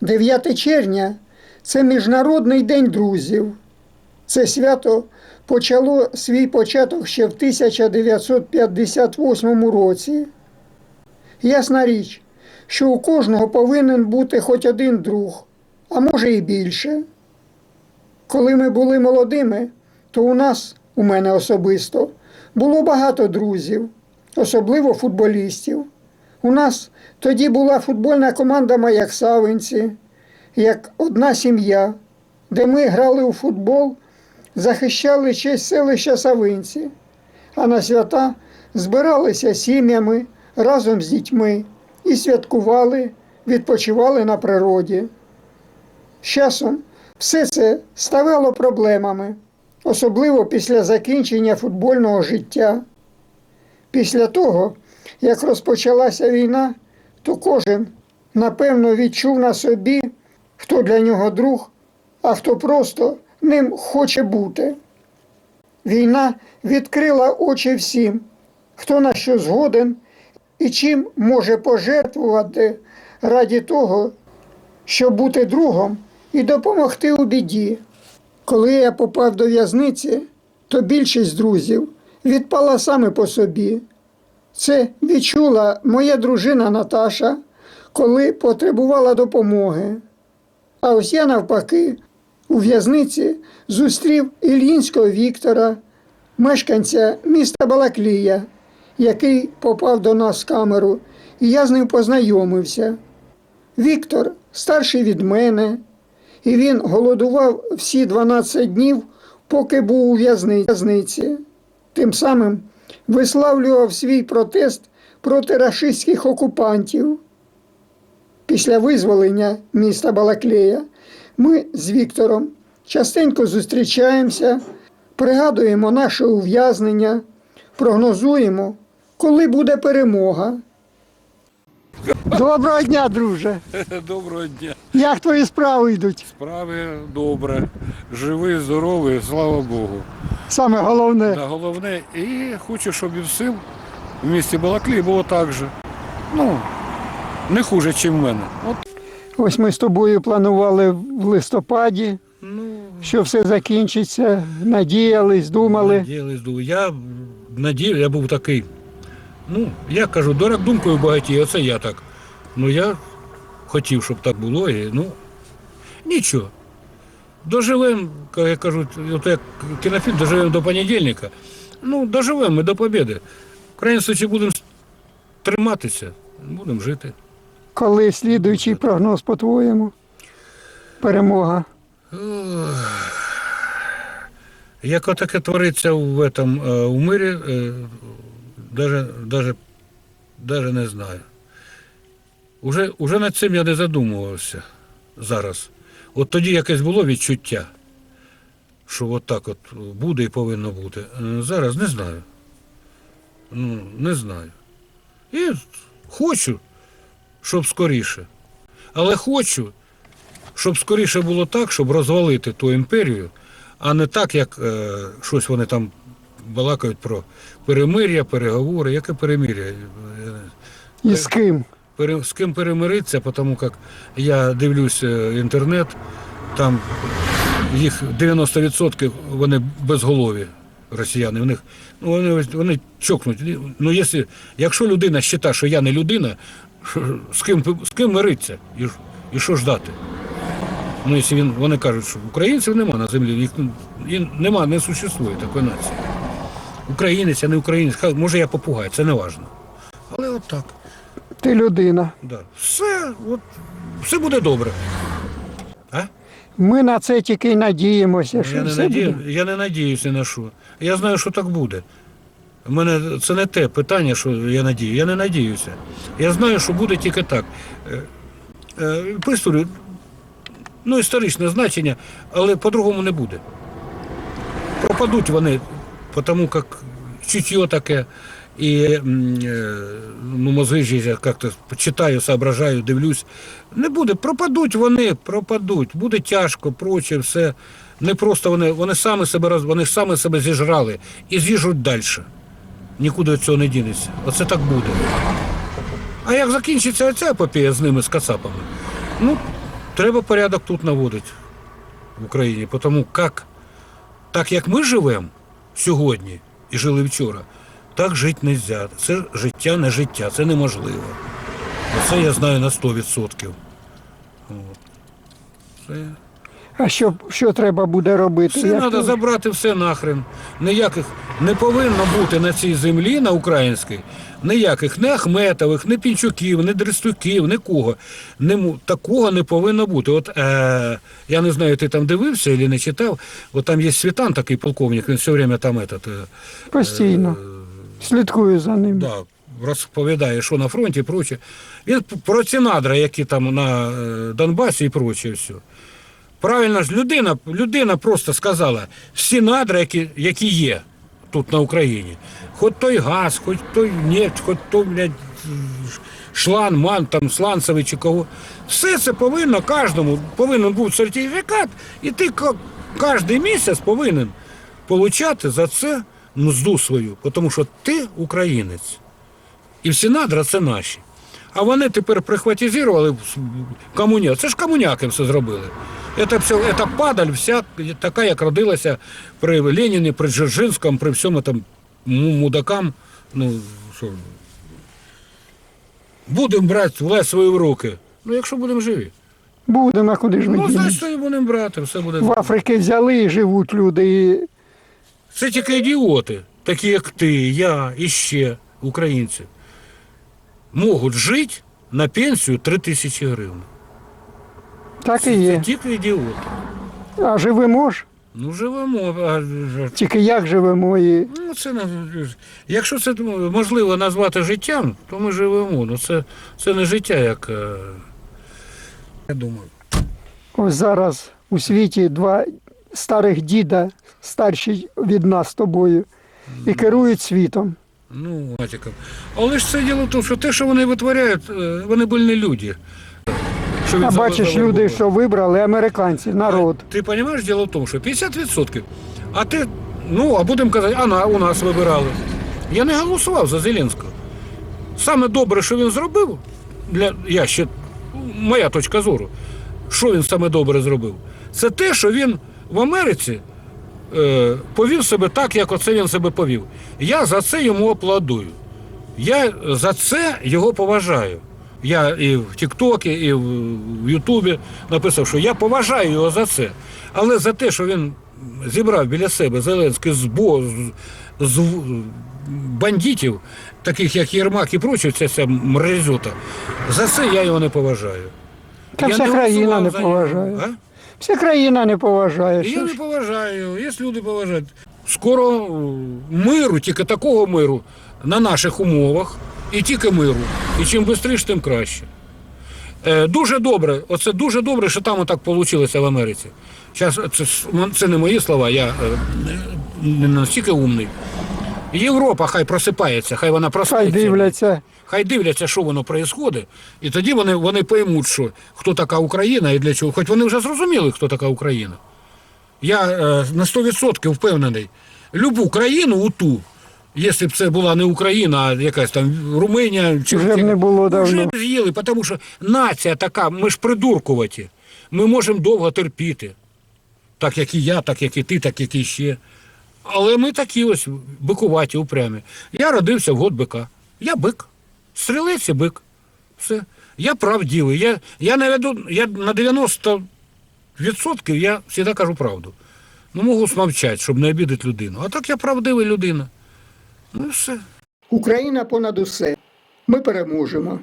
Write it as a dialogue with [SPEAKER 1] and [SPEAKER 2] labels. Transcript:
[SPEAKER 1] 9 червня це Міжнародний день друзів. Це свято почало свій початок ще в 1958 році. Ясна річ, що у кожного повинен бути хоч один друг, а може і більше. Коли ми були молодими, то у нас, у мене особисто, було багато друзів, особливо футболістів. У нас тоді була футбольна команда Маяк Савинці, як одна сім'я, де ми грали у футбол, захищали честь селища Савинці, а на свята збиралися сім'ями разом з дітьми і святкували, відпочивали на природі. З часом все це ставало проблемами, особливо після закінчення футбольного життя. Після того, як розпочалася війна, то кожен, напевно, відчув на собі, хто для нього друг, а хто просто ним хоче бути. Війна відкрила очі всім, хто на що згоден і чим може пожертвувати раді того, щоб бути другом і допомогти у біді. Коли я попав до в'язниці, то більшість друзів відпала саме по собі. Це відчула моя дружина Наташа, коли потребувала допомоги. А ось я навпаки у в'язниці зустрів Ільїнського Віктора, мешканця міста Балаклія, який попав до нас в камеру, і я з ним познайомився. Віктор старший від мене, і він голодував всі 12 днів, поки був у в'язниці. Тим самим виславлював свій протест проти рашистських окупантів. Після визволення міста Балаклея ми з Віктором частенько зустрічаємося, пригадуємо наше ув'язнення, прогнозуємо, коли буде перемога. Доброго дня, друже!
[SPEAKER 2] Доброго дня.
[SPEAKER 1] Як твої справи йдуть?
[SPEAKER 2] Справи добре. Живий, здоровий, слава Богу.
[SPEAKER 1] Саме головне.
[SPEAKER 2] Да, головне, і хочу, щоб і всім в місті Балаклі було так же. Ну, не хуже, ніж в мене. От,
[SPEAKER 1] Ось ми з тобою планували в листопаді,
[SPEAKER 2] ну,
[SPEAKER 1] що все закінчиться, надіялись, думали.
[SPEAKER 2] надіялись, думаю. Я надію, я був такий. Ну, я кажу, дурак думкою багатій, оце я так. Ну я хотів, щоб так було, і ну нічого. Доживемо, як кажуть, от як кінофільм, доживемо до понедільника. Ну, доживемо ми до побіди. В крайній случаї будемо триматися, будемо жити.
[SPEAKER 1] Коли слідуючий прогноз, по-твоєму? Перемога.
[SPEAKER 2] Як отаке твориться в, этом, е, у мирі, е, даже, даже, даже не знаю. Уже, уже над цим я не задумувався зараз. От тоді якесь було відчуття, що от так от буде і повинно бути. Е, Зараз не знаю. Ну, не знаю. І хочу, щоб скоріше. Але хочу, щоб скоріше було так, щоб розвалити ту імперію, а не так, як е, щось вони там балакають про перемир'я, переговори. Яке перемир'я? Е,
[SPEAKER 1] І з ким?
[SPEAKER 2] З ким перемиритися, тому як я дивлюсь е, інтернет, там їх 90% вони безголові росіяни. У них, ну, вони, вони чокнуть. Ну, якщо, якщо людина вважає, що я не людина, з ким, з ким миритися і, і що ждати? Ну, якщо він, вони кажуть, що українців нема на землі, їх ну, нема, не существує такої нації. Українець, а не українець, може я попугай, це не важливо. Але от так.
[SPEAKER 1] Ти людина.
[SPEAKER 2] Да. Все, от, все буде добре. А?
[SPEAKER 1] Ми на це тільки й надіємося, що
[SPEAKER 2] Я не,
[SPEAKER 1] все
[SPEAKER 2] надію,
[SPEAKER 1] буде.
[SPEAKER 2] я не надіюся на що. Я знаю, що так буде. У мене це не те питання, що я надію. Я не надіюся. Я знаю, що буде тільки так. Е, е, ну, історичне значення, але по-другому не буде. Пропадуть вони, тому як чутье таке. І е, ну, мозги я як-то читаю, соображаю, дивлюсь. Не буде, пропадуть вони, пропадуть. Буде тяжко, проче, все. Не просто вони, вони самі себе роз- вони самі себе зіжрали і з'їжджуть далі. Нікуди цього не дінеться. Оце так буде. А як закінчиться оця епопея з ними, з кацапами? Ну, Треба порядок тут наводити в Україні, тому як, так як ми живемо сьогодні і жили вчора, так жити не можна. Це життя не життя, це неможливо. Це я знаю на 100%. От. Це...
[SPEAKER 1] А що, що треба буде робити?
[SPEAKER 2] Все треба
[SPEAKER 1] то-
[SPEAKER 2] забрати все нахрен. Ніяких не повинно бути на цій землі, на українській, ніяких ні Ахметових, ні Пінчуків, ні Дрестюків, нікого. Не, такого не повинно бути. От е, я не знаю, ти там дивився чи не читав. От там є Світан, такий полковник, він все время там этот, е,
[SPEAKER 1] Постійно. Слідкую за ним.
[SPEAKER 2] да, розповідає, що на фронті і проче. Він про ці надра, які там на е, Донбасі і проче все. Правильно ж, людина, людина просто сказала, всі надра, які, які є тут на Україні, хоч той газ, хоч той нефть, хоч той, блядь, шлан, ман, там, сланцевий чи кого. Все це повинно кожному, повинен бути сертифікат, і ти кожен місяць повинен получати за це мзду свою, тому що ти українець. І всі надра це наші. А вони тепер прихватизували комуня. Це ж комуняки все зробили. Це, все, це падаль вся така, як родилася при Леніні, при Дзержинському, при всьому там мудакам. Ну, що. Будемо брати власть свої в руки. Ну, якщо будемо живі.
[SPEAKER 1] Будемо, а куди ж ми
[SPEAKER 2] Ну, значить, і будемо брати, все буде.
[SPEAKER 1] В Африці взяли і живуть люди. І...
[SPEAKER 2] Це тільки ідіоти, такі як ти, я і ще українці, можуть жити на пенсію 3 тисячі гривень.
[SPEAKER 1] Так і
[SPEAKER 2] Це тільки ідіоти.
[SPEAKER 1] А живемо ж.
[SPEAKER 2] Ну, живемо. А, ж-
[SPEAKER 1] Тільки як живемо і.
[SPEAKER 2] ну, це, не- якщо це можливо назвати життям, то ми живемо. Ну, це, це не життя, як. е, Я думаю.
[SPEAKER 1] Ось зараз у світі два старих діда, старші від нас з тобою, і керують світом.
[SPEAKER 2] Ну, матіком. Але ж це діло в тому, що те, що вони витворяють, е, вони були не люди. Що
[SPEAKER 1] А бачиш, люди, що вибрали, американці, народ.
[SPEAKER 2] Ти розумієш, діло в тому, що 50%. А ти, ну, а будемо казати, а на, у нас вибирали. Я не голосував за Зеленського. Саме добре, що він зробив, для, я ще, моя точка зору, що він саме добре зробив, це те, що він в Америці е, повів себе так, як оце він себе повів. Я за це йому аплодую. Я за це його поважаю. Я і в Тіктокі, і в Ютубі написав, що я поважаю його за це. Але за те, що він зібрав біля себе Зеленський збо, з, з бандитів, таких як Єрмак і прочі, ця вся мрезота, за це я його не поважаю.
[SPEAKER 1] Та
[SPEAKER 2] Я
[SPEAKER 1] вся країна не поважає.
[SPEAKER 2] А?
[SPEAKER 1] Вся країна не поважає.
[SPEAKER 2] Я не поважаю, є люди поважають. Скоро е, миру, тільки такого миру на наших умовах, і тільки миру. І чим швидше, тим краще. Е, дуже добре, оце дуже добре, що там отак вийшло в Америці. Зараз це, це не мої слова, я е, не настільки умний. Європа хай просипається, хай вона
[SPEAKER 1] Хай дивляться.
[SPEAKER 2] Хай дивляться, що воно відбувається, і тоді вони, вони поймуть, що хто така Україна і для чого. Хоч вони вже зрозуміли, хто така Україна. Я е, на 100% впевнений, любу країну у ту, якщо б це була не Україна, а якась там Румунія чи
[SPEAKER 1] Вже б не було давно.
[SPEAKER 2] Вже з'їли, тому що нація така, ми ж придуркуваті. Ми можемо довго терпіти. Так як і я, так як і ти, так як і ще. Але ми такі ось бикуваті, упрямі. Я родився в год бика. Я бик. Стрілець і бик. Все. Я правдивий. Я, я, наведу, я на 90% я завжди кажу правду. Ну, можу смовчати, щоб не обідати людину. А так я правдивий людина. Ну все.
[SPEAKER 1] Україна понад усе. Ми переможемо.